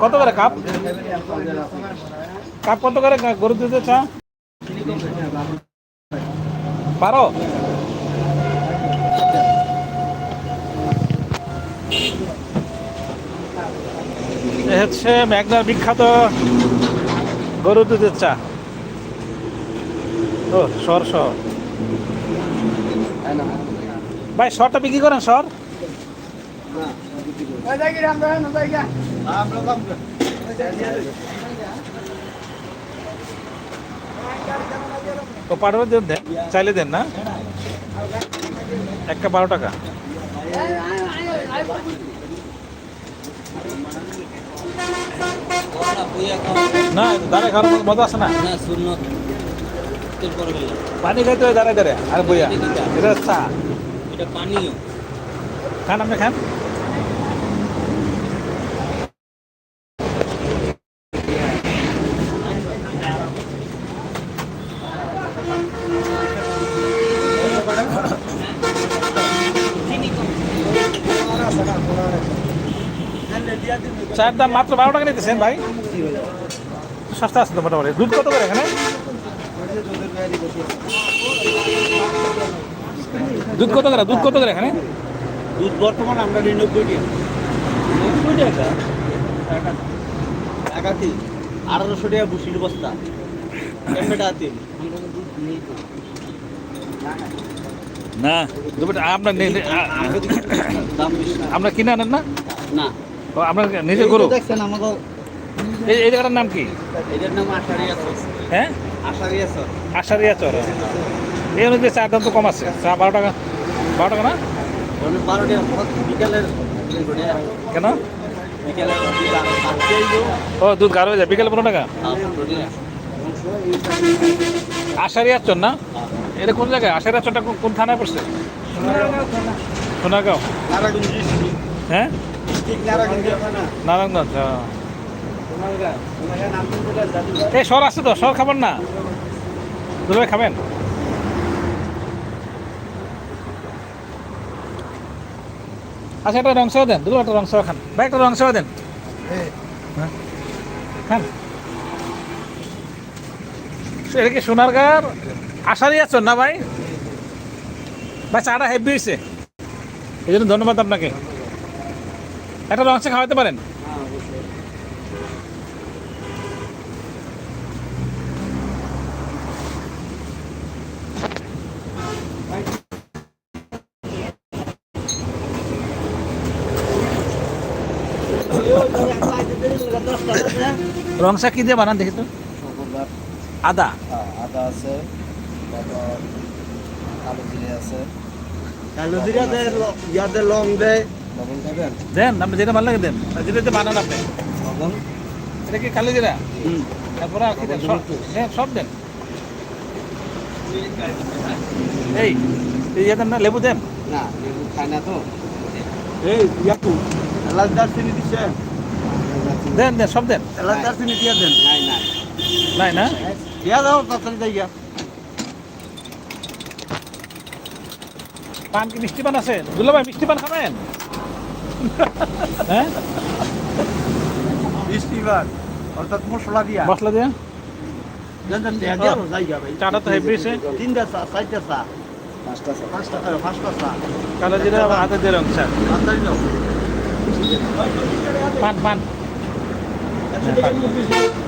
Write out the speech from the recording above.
কত করে cup? Cup কত করে গরু দুধের চা? বারো? হচ্ছে মেঘনার বিখ্যাত গরু দুধের চা। ও সর সর ভাই সরটা বিক্রি করেন সর ও পাঠাবে দেন দেন চাইলে দেন না? একটা বারো টাকা। না দাঁড়ায় খাওয়ার মজা আছে না? পানি খাইতে হয় দাঁড়ায় দাঁড়ায়। আর বইয়া এটা চা। এটা পানীয় খান আপনি খান। চায়ের দাম মাত্র বারো টাকা নিতেছেন ভাই। সস্তা আছে তো মোটামুটি। দুধ কত করে এখানে? দুধ কত করে? দুধ কত করে এখানে? দুধ বর্তমান আমরা নিই নব্বই টাকা। নব্বই টাকা? একাতি আঠারোশো টাকা বুসির বস্তা। এমএটা আতিম না। দুপুরটা আপনার আপনার কিনে আনেন না? না। ও আপনার নিজে গরু এই যে দেখছেন আমাকে এই এই জায়গাটার নাম কি? এটার নাম সর হ্যাঁ? আষাঢ়িয়া সর আষাঢ়িয়া চর এই অনুযায়ী চার দাম তো কম আছে। চা বারো টাকা বারো টাকা না? বারো টাকা বিকালের কেন? ও দুধ গাঢ় হয়ে যায়। বিকেলে পনেরো টাকা? আষাঢ়িয়া চর না? এটা কোন জায়গায়? আষাঢ়িয়া চরটা কোন- থানায় পড়ছে? সোনারগাঁও। হ্যাঁ? নারায়ণগঞ্জ হ্যাঁ। এই সর আছে তো সর খাবেন না। দুলাভাই খাবেন? আচ্ছা একটা রংস দেন। দুটো একটা রংস খান। ভাই একটা রংস দেন। হ্যাঁ। খান এটা কি সোনারগাঁর আশারই আছো না ভাই? ভাই, চাটা হেভি হয়েছে এই জন্য ধন্যবাদ আপনাকে। একটা রংস খাওয়াতে পারেন? রংসা কি দিয়ে বানান দেখি তো? আদা? আদা আছে তারপর কালো জিরে আছে। কালো জিরা দেয় লং দেয় লবণ খাবেন দেন আপনি যেটা ভালো লাগে দেন। যেটা বানান আপনি। লবণ? এটা কি কালো জিরা? হুম। তারপরে আর কি দেন? সব হ্যাঁ সব দেন। এই এই ইয়ে দেন না লেবু দেন? না লেবু খায় না তো। এই ইয়াকু এলাচ দারচিনি দিছে দেন দেন সব দেন। এলাচ দারচিনি দিয়া দেন। নাই না? দিয়া দাও তাড়াতাড়ি যাই গিয়া পান কি মিষ্টি পান আছে? দুলা ভাই মিষ্টি পান খাবেন? হ্যাঁ? বৃষ্টিবার অর্থাৎ মশলা দিয়া। মশলা দিয়ে? চাটা তো হেভি হয়েছে তিনটা চা চারটা চা। পাঁচটা চা। পাঁচটা পাঁচটা চা। কালো জিরা হাতে দিয়ে রং চা। পান পান। টাকা